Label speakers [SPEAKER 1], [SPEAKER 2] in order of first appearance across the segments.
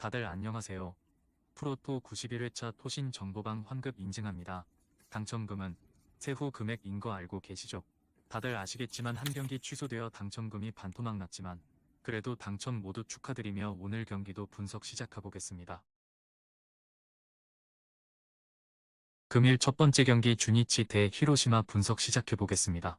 [SPEAKER 1] 다들 안녕하세요. 프로토 91회차 토신 정보방 환급 인증합니다. 당첨금은 세후 금액인 거 알고 계시죠? 다들 아시겠지만 한 경기 취소되어 당첨금이 반토막 났지만 그래도 당첨 모두 축하드리며 오늘 경기도 분석 시작해보겠습니다. 금일 첫 번째 경기 주니치 대 히로시마 분석 시작해보겠습니다.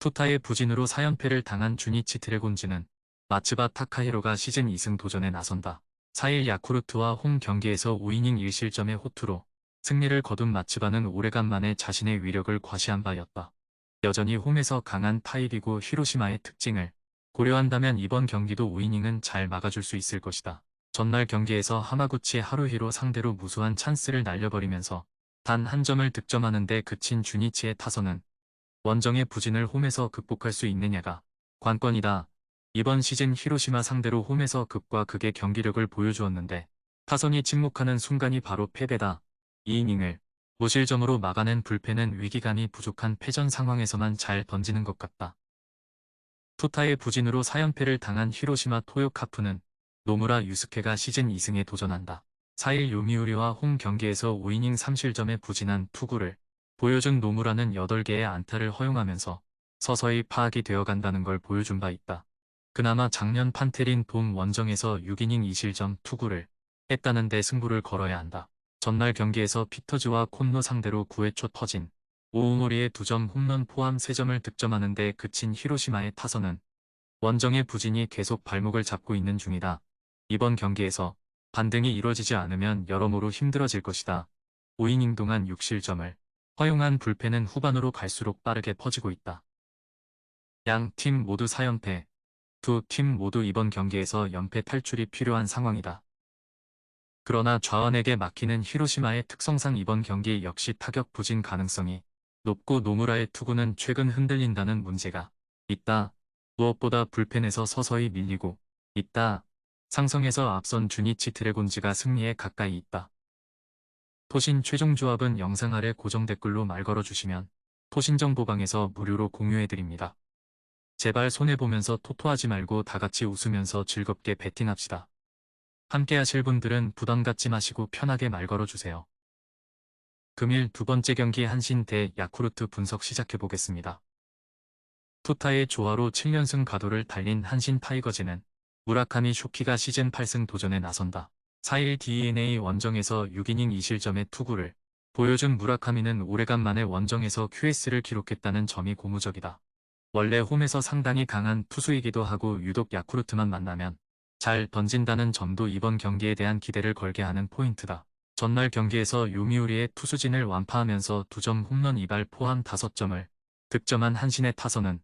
[SPEAKER 1] 투타의 부진으로 4연패를 당한 주니치 드래곤즈는 마츠바 타카히로가 시즌 2승 도전에 나선다. 4일 야쿠르트와 홈 경기에서 5이닝 1실점의 호투로 승리를 거둔 마츠바는 오래간만에 자신의 위력을 과시한 바였다. 여전히 홈에서 강한 타입이고 히로시마의 특징을 고려한다면 이번 경기도 5이닝은 잘 막아줄 수 있을 것이다. 전날 경기에서 하마구치 하루히로 상대로 무수한 찬스를 날려버리면서 단 한 점을 득점하는데 그친 주니치의 타선은 원정의 부진을 홈에서 극복할 수 있느냐가 관건이다. 이번 시즌 히로시마 상대로 홈에서 극과 극의 경기력을 보여주었는데 타선이 침묵하는 순간이 바로 패배다. 이 이닝을 무실점으로 막아낸 불펜은 위기감이 부족한 패전 상황에서만 잘 던지는 것 같다. 투타의 부진으로 4연패를 당한 히로시마 토요카프는 노무라 유스케가 시즌 2승에 도전한다. 4일 요미우리와 홈 경기에서 5이닝 3실점에 부진한 투구를 보여준 노무라는 8개의 안타를 허용하면서 서서히 파악이 되어간다는 걸 보여준 바 있다. 그나마 작년 판테린 돔 원정에서 6이닝 2실점 투구를 했다는 데 승부를 걸어야 한다. 전날 경기에서 피터즈와 콘노 상대로 9회 초 터진 오우모리의 2점 홈런 포함 3점을 득점하는 데 그친 히로시마의 타선은 원정의 부진이 계속 발목을 잡고 있는 중이다. 이번 경기에서 반등이 이뤄지지 않으면 여러모로 힘들어질 것이다. 5이닝 동안 6실점을 허용한 불펜은 후반으로 갈수록 빠르게 퍼지고 있다. 양 팀 모두 4연패, 두 팀 모두 이번 경기에서 연패 탈출이 필요한 상황이다. 그러나 좌완에게 막히는 히로시마의 특성상 이번 경기 역시 타격 부진 가능성이 높고 노무라의 투구는 최근 흔들린다는 문제가 있다. 무엇보다 불펜에서 서서히 밀리고 있다. 상성에서 앞선 주니치 드래곤즈가 승리에 가까이 있다. 토신 최종 조합은 영상 아래 고정 댓글로 말 걸어주시면 토신정보방에서 무료로 공유해드립니다. 제발 손해보면서 토토하지 말고 다같이 웃으면서 즐겁게 베팅합시다. 함께 하실 분들은 부담 갖지 마시고 편하게 말 걸어주세요. 금일 두 번째 경기 한신 대 야쿠르트 분석 시작해보겠습니다. 투타의 조화로 7연승 가도를 달린 한신 타이거즈는 무라카미 쇼키가 시즌 8승 도전에 나선다. 4일 DNA 원정에서 6이닝 2실점의 투구를 보여준 무라카미는 오래간만에 원정에서 QS를 기록했다는 점이 고무적이다. 원래 홈에서 상당히 강한 투수이기도 하고 유독 야쿠르트만 만나면 잘 던진다는 점도 이번 경기에 대한 기대를 걸게 하는 포인트다. 전날 경기에서 요미우리의 투수진을 완파하면서 2점 홈런 2발 포함 5점을 득점한 한신의 타선은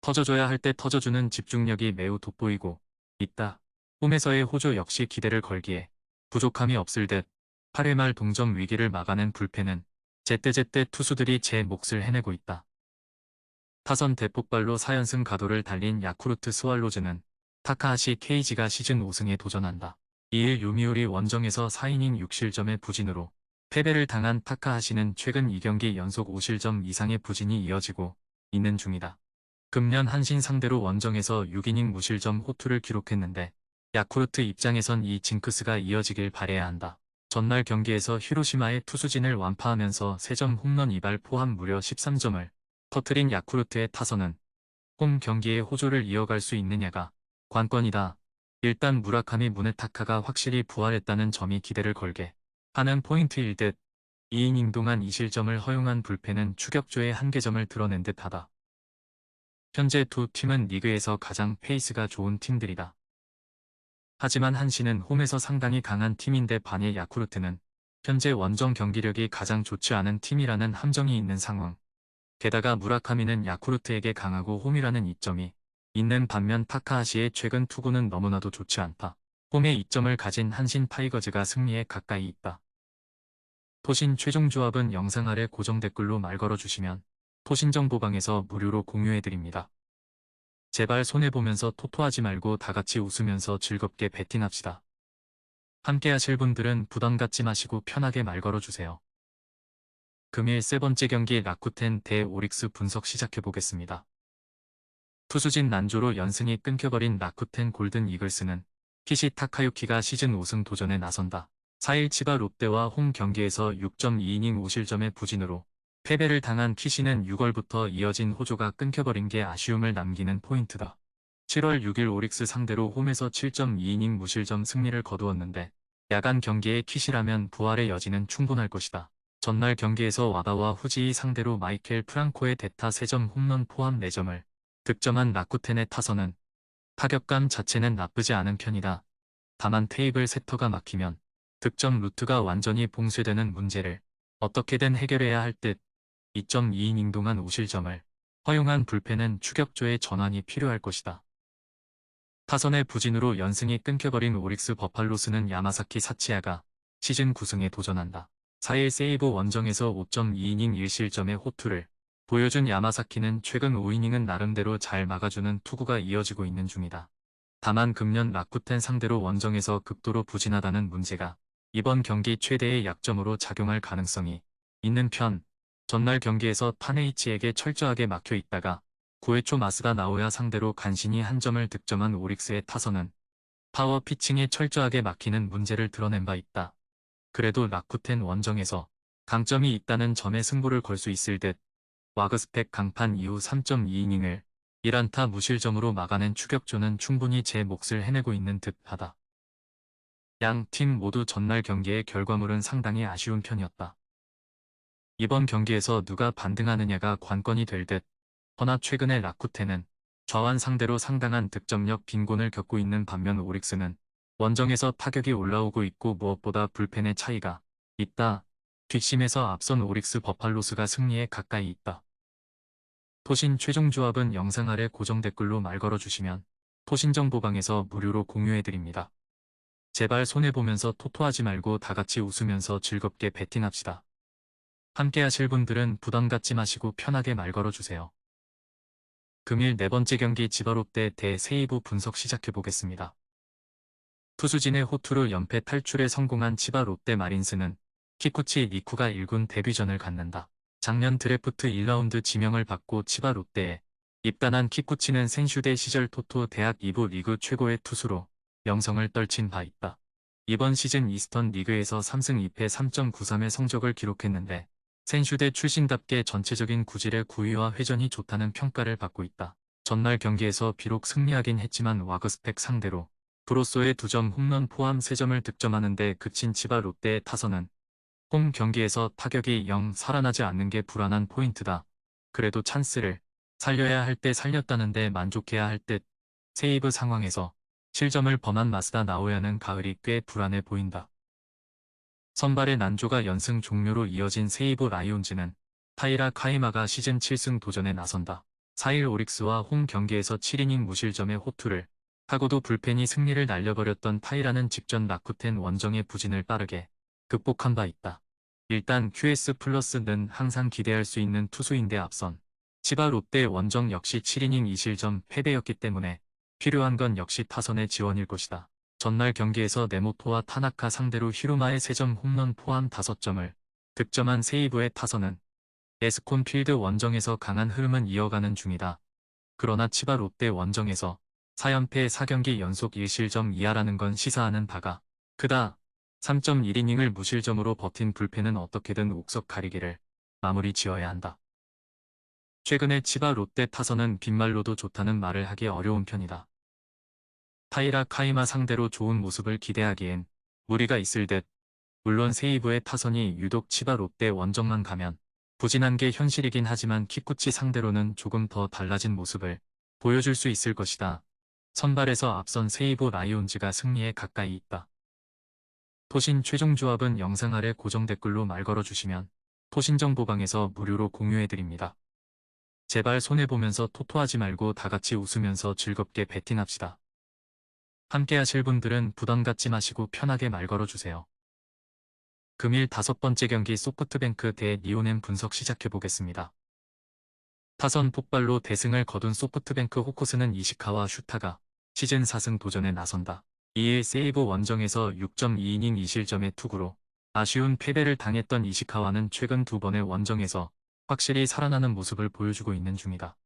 [SPEAKER 1] 터져줘야 할 때 터져주는 집중력이 매우 돋보이고 있다. 홈에서의 호조 역시 기대를 걸기에 부족함이 없을 듯 8회 말 동점 위기를 막아낸 불펜은 제때제때 투수들이 제 몫을 해내고 있다. 타선 대폭발로 4연승 가도를 달린 야쿠르트 스왈로즈는 타카하시 케이지가 시즌 5승에 도전한다. 2일 요미우리 원정에서 4이닝 6실점의 부진으로 패배를 당한 타카하시는 최근 2경기 연속 5실점 이상의 부진이 이어지고 있는 중이다. 금년 한신 상대로 원정에서 6이닝 무실점 호투를 기록했는데 야쿠르트 입장에선 이 징크스가 이어지길 바래야 한다. 전날 경기에서 히로시마의 투수진을 완파하면서 3점 홈런 2발 포함 무려 13점을 터트린 야쿠르트의 타선은 홈 경기의 호조를 이어갈 수 있느냐가 관건이다. 일단 무라카미 무네타카가 확실히 부활했다는 점이 기대를 걸게 하는 포인트일 듯 2이닝 동안 2실점을 허용한 불펜은 추격조의 한계점을 드러낸 듯하다. 현재 두 팀은 리그에서 가장 페이스가 좋은 팀들이다. 하지만 한신은 홈에서 상당히 강한 팀인데 반의 야쿠르트는 현재 원정 경기력이 가장 좋지 않은 팀이라는 함정이 있는 상황. 게다가 무라카미는 야쿠르트에게 강하고 홈이라는 이점이 있는 반면 타카하시의 최근 투구는 너무나도 좋지 않다. 홈의 이점을 가진 한신 타이거즈가 승리에 가까이 있다. 토신 최종 조합은 영상 아래 고정 댓글로 말 걸어주시면 토신 정보방에서 무료로 공유해드립니다. 제발 손해보면서 토토하지 말고 다같이 웃으면서 즐겁게 베팅합시다. 함께 하실 분들은 부담 갖지 마시고 편하게 말 걸어주세요. 금일 세 번째 경기 라쿠텐 대 오릭스 분석 시작해보겠습니다. 투수진 난조로 연승이 끊겨버린 라쿠텐 골든 이글스는 키시 타카유키가 시즌 5승 도전에 나선다. 4일 치바 롯데와 홈 경기에서 6.2이닝 무실점의 부진으로 패배를 당한 키시는 6월부터 이어진 호조가 끊겨버린 게 아쉬움을 남기는 포인트다. 7월 6일 오릭스 상대로 홈에서 7.2이닝 무실점 승리를 거두었는데 야간 경기에 키시라면 부활의 여지는 충분할 것이다. 전날 경기에서 와다와 후지이 상대로 마이켈 프랑코의 대타 3점 홈런 포함 4점을 득점한 라쿠텐의 타선은 타격감 자체는 나쁘지 않은 편이다. 다만 테이블 세터가 막히면 득점 루트가 완전히 봉쇄되는 문제를 어떻게든 해결해야 할 듯 2.2이닝 동안 우실점을 허용한 불펜은 추격조의 전환이 필요할 것이다. 타선의 부진으로 연승이 끊겨버린 오릭스 버팔로스는 야마사키 사치야가 시즌 9승에 도전한다. 4일 세이브 원정에서 5.2이닝 1실점의 호투를 보여준 야마사키는 최근 5이닝은 나름대로 잘 막아주는 투구가 이어지고 있는 중이다. 다만 금년 라쿠텐 상대로 원정에서 극도로 부진하다는 문제가 이번 경기 최대의 약점으로 작용할 가능성이 있는 편, 전날 경기에서 타네이치에게 철저하게 막혀 있다가 9회 초 마스다 나오야 상대로 간신히 한 점을 득점한 오릭스의 타선은 파워 피칭에 철저하게 막히는 문제를 드러낸 바 있다. 그래도 라쿠텐 원정에서 강점이 있다는 점에 승부를 걸 수 있을 듯 와그스펙 강판 이후 3.2이닝을 1안타 무실점으로 막아낸 추격조는 충분히 제 몫을 해내고 있는 듯하다. 양 팀 모두 전날 경기의 결과물은 상당히 아쉬운 편이었다. 이번 경기에서 누가 반등하느냐가 관건이 될 듯, 허나 최근에 라쿠텐은 좌완 상대로 상당한 득점력 빈곤을 겪고 있는 반면 오릭스는 원정에서 타격이 올라오고 있고 무엇보다 불펜의 차이가 있다. 뒷심에서 앞선 오릭스 버팔로스가 승리에 가까이 있다. 토신 최종 조합은 영상 아래 고정 댓글로 말 걸어주시면 토신 정보방에서 무료로 공유해드립니다. 제발 손해보면서 토토하지 말고 다같이 웃으면서 즐겁게 베팅합시다. 함께 하실 분들은 부담 갖지 마시고 편하게 말 걸어주세요. 금일 네 번째 경기 지바롯데 대 세이브 분석 시작해보겠습니다. 투수진의 호투로 연패 탈출에 성공한 치바 롯데 마린스는 키쿠치 니쿠가 1군 데뷔전을 갖는다. 작년 드래프트 1라운드 지명을 받고 치바 롯데에 입단한 키쿠치는 생슈대 시절 토토 대학 2부 리그 최고의 투수로 명성을 떨친 바 있다. 이번 시즌 이스턴 리그에서 3승 2패 3.93의 성적을 기록했는데 생슈대 출신답게 전체적인 구질의 구위와 회전이 좋다는 평가를 받고 있다. 전날 경기에서 비록 승리하긴 했지만 와그스펙 상대로 브로소의 2점 홈런 포함 3점을 득점하는 데 그친 치바 롯데의 타선은 홈 경기에서 타격이 영 살아나지 않는 게 불안한 포인트다. 그래도 찬스를 살려야 할 때 살렸다는데 만족해야 할 듯 세이브 상황에서 실점을 범한 마스다 나오야는 가을이 꽤 불안해 보인다. 선발의 난조가 연승 종료로 이어진 세이브 라이온즈는 타이라 카이마가 시즌 7승 도전에 나선다. 4일 오릭스와 홈 경기에서 7이닝 무실점의 호투를 하고도 불펜이 승리를 날려버렸던 타이라는 직전 라쿠텐 원정의 부진을 빠르게 극복한 바 있다. 일단 QS 플러스는 항상 기대할 수 있는 투수인데 앞선 치바 롯데 원정 역시 7이닝 2실점 패배였기 때문에 필요한 건 역시 타선의 지원일 것이다. 전날 경기에서 네모토와 타나카 상대로 히로마의 3점 홈런 포함 5점을 득점한 세이브의 타선은 에스콘 필드 원정에서 강한 흐름은 이어가는 중이다. 그러나 치바 롯데 원정에서 4연패 4경기 연속 1실점 이하라는 건 시사하는 바가 크다. 3.1이닝을 무실점으로 버틴 불펜은 어떻게든 옥석 가리기를 마무리 지어야 한다. 최근에 치바 롯데 타선은 빈말로도 좋다는 말을 하기 어려운 편이다. 타이라 카이마 상대로 좋은 모습을 기대하기엔 무리가 있을 듯 물론 세이브의 타선이 유독 치바 롯데 원정만 가면 부진한 게 현실이긴 하지만 키쿠치 상대로는 조금 더 달라진 모습을 보여줄 수 있을 것이다. 선발에서 앞선 세이브 라이온즈가 승리에 가까이 있다. 토신 최종 조합은 영상 아래 고정 댓글로 말 걸어주시면 토신 정보방에서 무료로 공유해드립니다. 제발 손해보면서 토토하지 말고 다같이 웃으면서 즐겁게 베팅합시다. 함께 하실 분들은 부담 갖지 마시고 편하게 말 걸어주세요. 금일 다섯 번째 경기 소프트뱅크 대 니오넴 분석 시작해보겠습니다. 타선 폭발로 대승을 거둔 소프트뱅크 호코스는 이시카와 슈타가 시즌 4승 도전에 나선다. 2일 세이브 원정에서 6.2이닝 2실점의 투구로 아쉬운 패배를 당했던 이시카와는 최근 두 번의 원정에서 확실히 살아나는 모습을 보여주고 있는 중이다.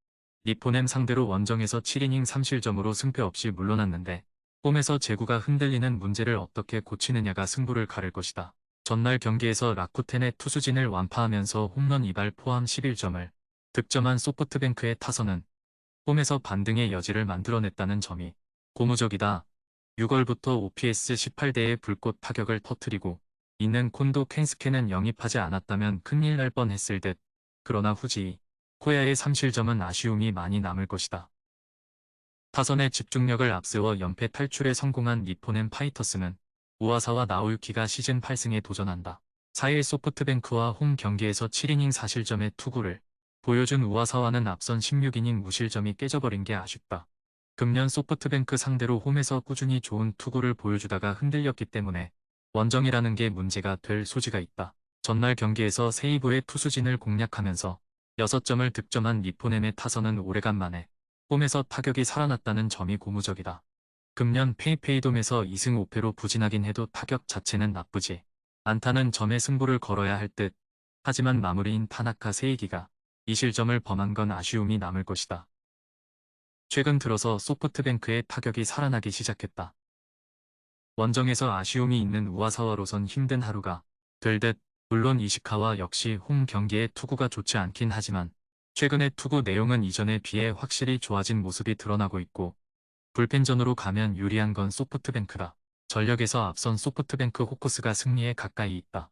[SPEAKER 1] 니포넴 상대로 원정에서 7이닝 3실점으로 승패 없이 물러났는데 홈에서 제구가 흔들리는 문제를 어떻게 고치느냐가 승부를 가를 것이다. 전날 경기에서 라쿠텐의 투수진을 완파하면서 홈런 2발 포함 11점을 득점한 소프트뱅크의 타선은 홈에서 반등의 여지를 만들어냈다는 점이 고무적이다. 6월부터 OPS 18대의 불꽃 타격을 터뜨리고 있는 콘도 켄스케는 영입하지 않았다면 큰일 날 뻔했을 듯. 그러나 후지 코야의 3실점은 아쉬움이 많이 남을 것이다. 타선의 집중력을 앞세워 연패 탈출에 성공한 니포넨 파이터스는 우아사와 나오유키가 시즌 8승에 도전한다. 4일 소프트뱅크와 홈 경기에서 7이닝 4실점의 투구를 보여준 우아사와는 앞선 16이닝 무실점이 깨져버린 게 아쉽다. 금년 소프트뱅크 상대로 홈에서 꾸준히 좋은 투구를 보여주다가 흔들렸기 때문에 원정이라는 게 문제가 될 소지가 있다. 전날 경기에서 세이브의 투수진을 공략하면서 6점을 득점한 니포넴의 타선은 오래간만에 홈에서 타격이 살아났다는 점이 고무적이다. 금년 페이페이돔에서 2승 5패로 부진하긴 해도 타격 자체는 나쁘지 않다는 점에 승부를 걸어야 할 듯. 하지만 마무리인 타나카 세이기가 이 실점을 범한 건 아쉬움이 남을 것이다. 최근 들어서 소프트뱅크의 타격이 살아나기 시작했다. 원정에서 아쉬움이 있는 우아사와로선 힘든 하루가 될 듯, 물론 이시카와 역시 홈 경기의 투구가 좋지 않긴 하지만 최근의 투구 내용은 이전에 비해 확실히 좋아진 모습이 드러나고 있고 불펜전으로 가면 유리한 건 소프트뱅크다. 전력에서 앞선 소프트뱅크 호커스가 승리에 가까이 있다.